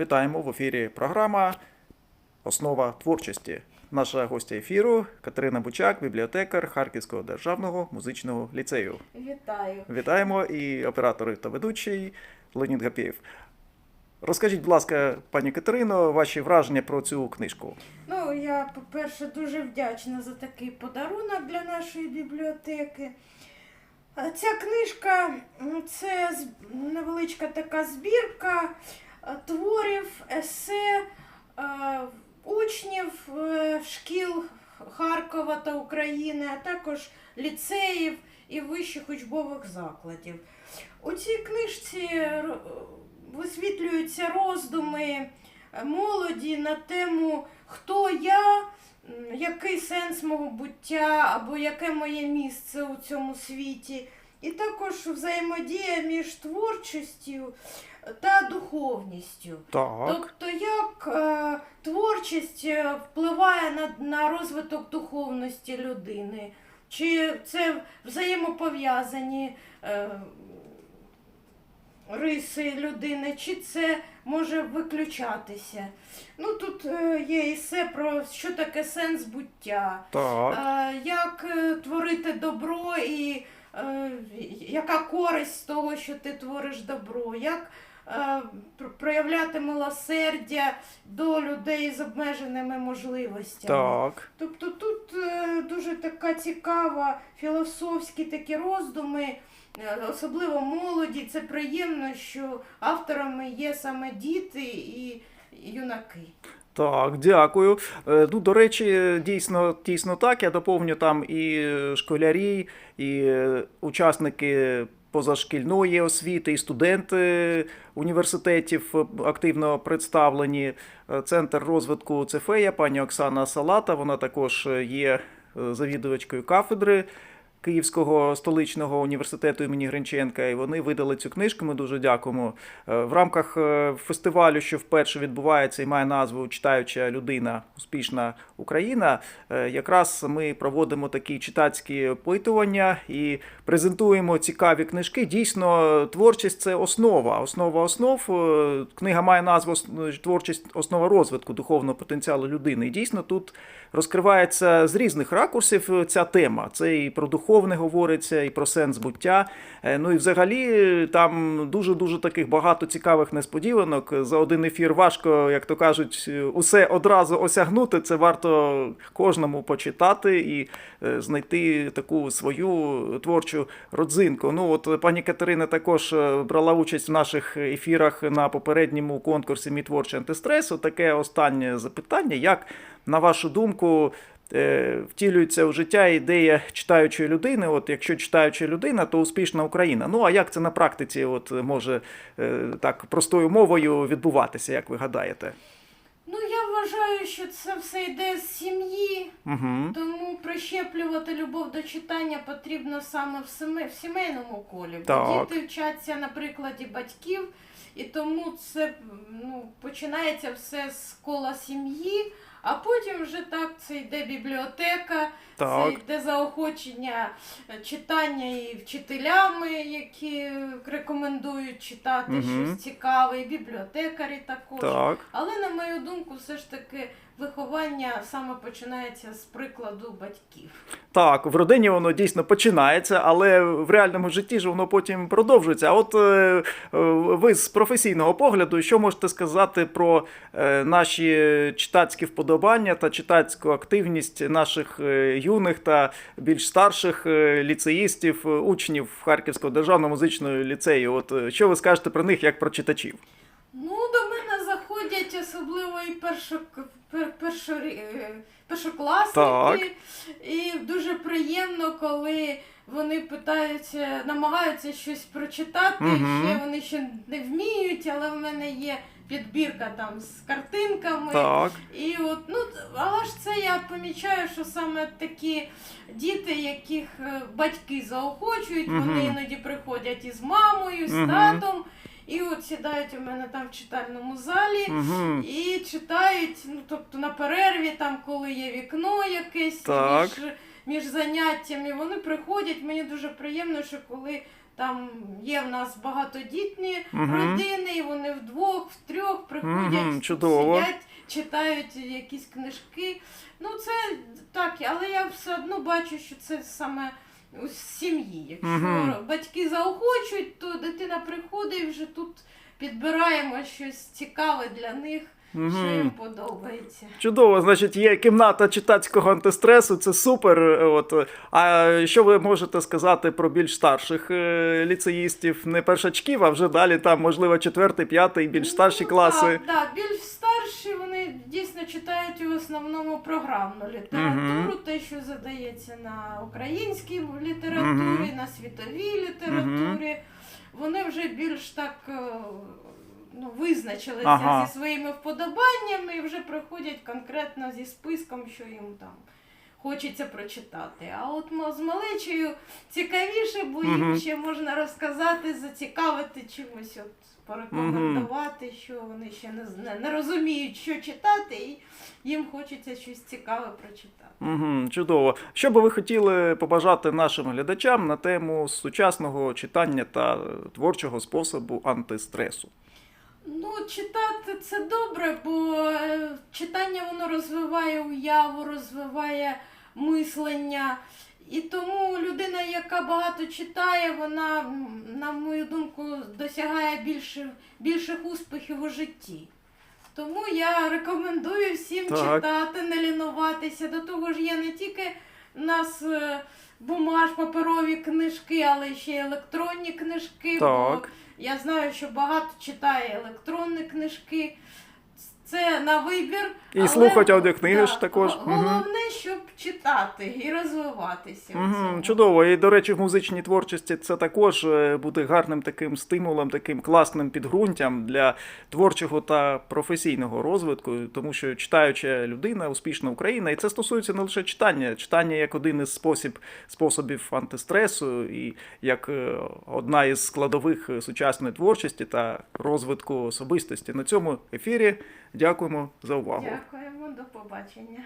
Вітаємо в ефірі програма Основа творчості. Наша гостя ефіру Катерина Бучак, бібліотекар Харківського державного музичного ліцею. Вітаю. Вітаємо і оператори та ведучий Леонід Гапєєв. Розкажіть, будь ласка, пані Катерино, ваші враження про цю книжку. Ну, я, по-перше, дуже вдячна за такий подарунок для нашої бібліотеки. Ця книжка м, це невеличка така збірка творів, есе е, учнів е, шкіл Харкова та України, а також ліцеїв і вищих учбових закладів. У цій книжці висвітлюються роздуми е, молоді на тему хто я, який сенс мого буття або яке моє місце у цьому світі. І також взаємодія між творчістю та духовністю. Так. Тобто, як е, творчість е, впливає на, на розвиток духовності людини? Чи це взаємопов'язані е, риси людини, чи це може виключатися? Ну тут е, є і все про що таке сенс буття, Так. е, як творити добро і яка користь з того, що ти твориш добро, як е, проявляти милосердя до людей з обмеженими можливостями. Так. Тобто тут е, дуже така цікава філософські такі роздуми, е, особливо молоді. Це приємно, що авторами є саме діти і юнаки. Так, дякую. Е, Ну, до речі, дійсно, дійсно так. Я доповню там і школярі, і е, учасники позашкільної освіти, і студенти університетів активно представлені. Е, Центр розвитку Цефея, пані Оксана Салата. Вона також є завідувачкою кафедри. Київського столичного університету імені Гринченка, і вони видали цю книжку. Ми дуже дякуємо. Е, В рамках е, фестивалю, що вперше відбувається і має назву Читаюча людина, успішна Україна. е, Якраз ми проводимо такі читацькі опитування і презентуємо цікаві книжки. Дійсно, творчість це основа, основа основ. Книга має назву Творчість основа розвитку духовного потенціалу людини. І дійсно тут розкривається з різних ракурсів ця тема. Це і про духовне говориться, і про сенс буття. Е, Ну і взагалі там дуже дуже таких багато цікавих несподіванок. За один ефір важко, як то кажуть, усе одразу осягнути. Це варто кожному почитати і е, знайти таку свою творчу родзинку. Ну от пані Катерина також е, брала участь в наших ефірах на попередньому конкурсі Мій творчий антистрес. Таке останнє запитання. Як на вашу думку? Е, Втілюється у життя ідея читаючої людини. От якщо читаюча людина, то успішна Україна. Ну а як це на практиці от може е, так простою мовою відбуватися, як ви гадаєте? Ну я вважаю, що це все йде з сім'ї. Угу. Тому прищеплювати любов до читання потрібно саме в, семи, в сімейному колі. Бо Так. діти вчаться на прикладі батьків, і тому це ну, починається все з кола сім'ї, а потім вже так це йде бібліотека, Так. це йде заохочення е, читання і вчителями, які рекомендують читати угу. щось цікаве, і бібліотекарі також. Так. Але на мою думку, все ж таки виховання саме починається з прикладу батьків. Так, в родині воно дійсно починається, але в реальному житті ж воно потім продовжується. А от е, ви з професійного погляду, що можете сказати про е, наші читацькі вподобання та читацьку активність наших е, юних та більш старших ліцеїстів, учнів Харківського державного музичного ліцею? От що ви скажете про них як про читачів? Ну, до мене заходять особливо і першо, пер, е, першокласники. І дуже приємно, коли вони питаються, намагаються щось прочитати. Мгм. Ще вони ще не вміють, але в мене є підбірка там з картинками. Так, І от, ну, але ж це я помічаю, що саме такі діти, яких е, батьки заохочують, Мгм. вони іноді приходять із мамою, з Мгм. татом, і от сідають у мене там в читальному залі. угу. І читають, ну тобто на перерві, там, коли є вікно якесь Так. між, між заняттями, вони приходять. Мені дуже приємно, що коли Там є в нас багатодітні Мгм. родини, і вони вдвох, втрьох приходять, тут чудово. сидять, читають якісь книжки. Ну, це так, але я все одно бачу, що це саме у сім'ї. Якщо угу. батьки заохочують, то дитина приходить і вже тут підбираємо щось цікаве для них, що їм подобається. Чудово, значить, є кімната читацького антистресу, це супер. е, От. А що ви можете сказати про більш старших е, ліцеїстів, не першачків, а вже далі там, можливо, четвертий, п'ятий, більш старші Ну, класи. Так, так, більш старші вони дійсно читають в основному програмну літературу, Мгм. те, що задається на українській літературі, Мгм. на світовій літературі. Вони вже більш так е, ну, визначилися Ага. зі своїми вподобаннями і вже приходять конкретно зі списком, що їм там. Хочеться прочитати. А от з малечею цікавіше, бо їм Мгм. ще можна розказати, зацікавити чимось, от порекомендувати, що вони ще не, не розуміють, що читати, і їм хочеться щось цікаве прочитати. Угу, чудово. Що би ви хотіли побажати нашим глядачам на тему сучасного читання та творчого способу антистресу? Ну, читати це добре, бо е, читання воно розвиває уяву, розвиває мислення. І тому людина, яка багато читає, вона, на мою думку, досягає більше, більших успіхів у житті. Тому я рекомендую всім Так. читати, не лінуватися. До того ж, є не тільки нас е, бумаж, паперові книжки, але ще й електронні книжки. Бо Так. я знаю, що багато читає електронні книжки. Це на вибір. І але- слухать аудіокниги ж також. Головне, щоб читати і розвиватися. Угу, чудово. І, до речі, в музичній творчості це також е, буде гарним таким стимулом, таким класним підґрунтям для творчого та професійного розвитку, тому що читаюча людина, успішна Україна, і це стосується не лише читання. Читання як один із спосіб, способів антистресу і як е, одна із складових е, сучасної творчості та розвитку особистості. На цьому ефірі дякуємо за увагу. Дякуємо, до побачення.